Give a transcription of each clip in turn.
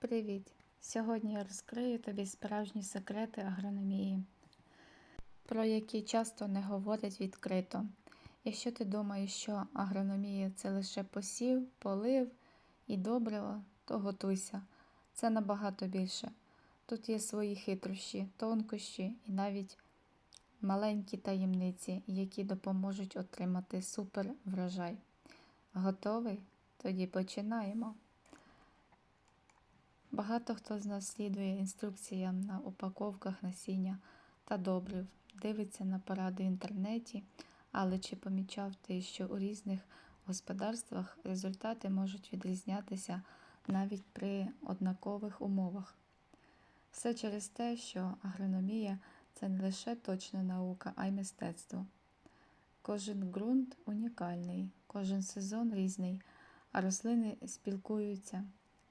Привіт! Сьогодні я розкрию тобі справжні секрети агрономії, про які часто не говорять відкрито. Якщо ти думаєш, що агрономія це лише посів, полив і добриво, то готуйся. Це набагато більше. Тут є свої хитрощі, тонкощі і навіть маленькі таємниці, які допоможуть отримати супер врожай. Готовий? Тоді починаємо. Багато хто з нас слідує інструкціям на упаковках насіння та добрив, дивиться на поради в інтернеті, але чи помічав ти, що у різних господарствах результати можуть відрізнятися навіть при однакових умовах? Все через те, що агрономія це не лише точна наука, а й мистецтво. Кожен ґрунт унікальний, кожен сезон різний, а рослини спілкуються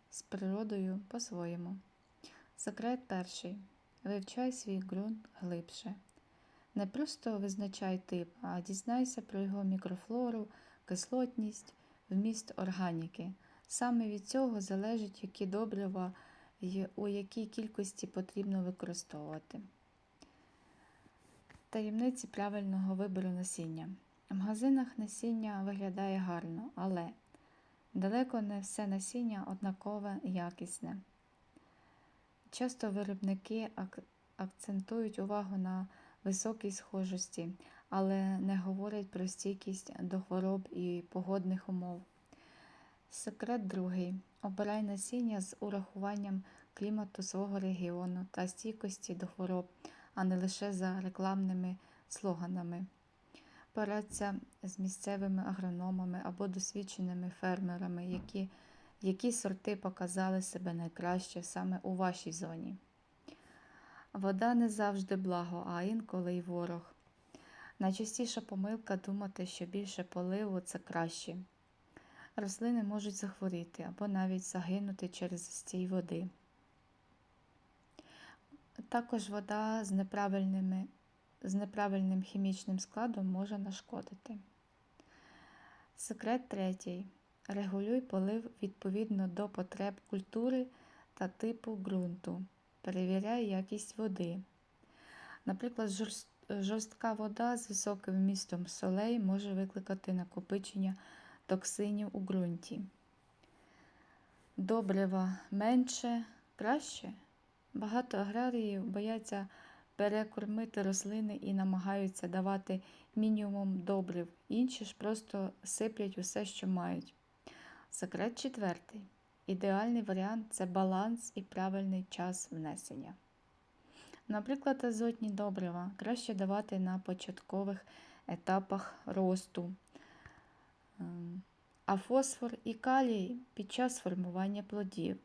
з природою по-своєму. Секрет перший. Вивчай свій ґрунт глибше. Не просто визначай тип, а дізнайся про його мікрофлору, кислотність, вміст органіки. Саме від цього залежить, які добрива і у якій кількості потрібно використовувати. Таємниці правильного вибору насіння. В магазинах насіння виглядає гарно, але Далеко не все насіння однакове якісне. Часто виробники акцентують увагу на високій схожості, але не говорять про стійкість до хвороб і погодних умов. Секрет другий. Обирай насіння з урахуванням клімату свого регіону та стійкості до хвороб, а не лише за рекламними слоганами порадься з місцевими агрономами або досвідченими фермерами, які, які сорти показали себе найкраще саме у вашій зоні. Вода не завжди благо, а інколи й ворог. Найчастіша помилка думати, що більше поливу це краще. Рослини можуть захворіти або навіть загинути через стій води. Також вода з неправильними з неправильним хімічним складом може нашкодити. Секрет третій. Регулюй полив відповідно до потреб культури та типу ґрунту. Перевіряй якість води. Наприклад, жорстка вода з високим вмістом солей може викликати накопичення токсинів у ґрунті. Добрива менше, краще. Багато аграріїв бояться перекормити рослини і намагаються давати мінімум добрив, інші ж просто сиплять усе, що мають. Секрет четвертий. Ідеальний варіант це баланс і правильний час внесення. Наприклад, азотні добрива краще давати на початкових етапах росту, ем, а фосфор і калій під час формування плодів.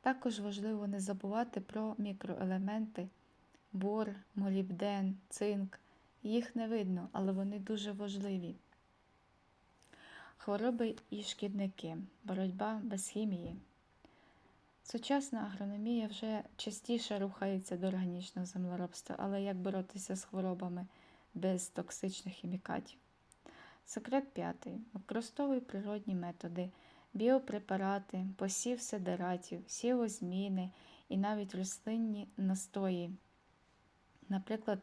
Також важливо не забувати про мікроелементи бор, молібден, цинк. Їх не видно, але вони дуже важливі. Хвороби і шкідники, боротьба без хімії. Сучасна агрономія вже частіше рухається до органічного землеробства, але як боротися з хворобами без токсичних хімікатів? Секрет п'ятий. Використовуй природні методи, біопрепарати, посів седератів, сівозміни і навіть рослинні настої Наприклад,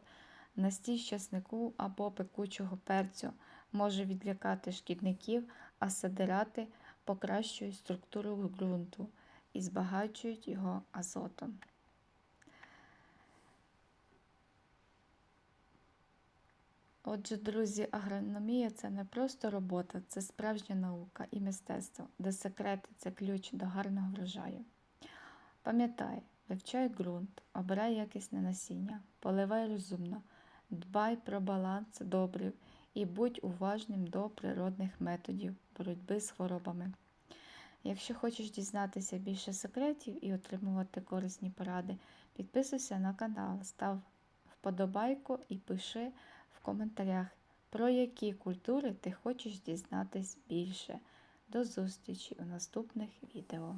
настій щаснику або пекучого перцю може відлякати шкідників, а сидирати покращують структуру ґрунту і збагачують його азотом. Отже, друзі, агрономія це не просто робота, це справжня наука і мистецтво, де секрети це ключ до гарного врожаю. Пам'ятай, Вивчай ґрунт, обирай якісне насіння, поливай розумно, дбай про баланс добрив і будь уважним до природних методів боротьби з хворобами. Якщо хочеш дізнатися більше секретів і отримувати корисні поради, підписуйся на канал, став вподобайку і пиши в коментарях, про які культури ти хочеш дізнатись більше. До зустрічі у наступних відео.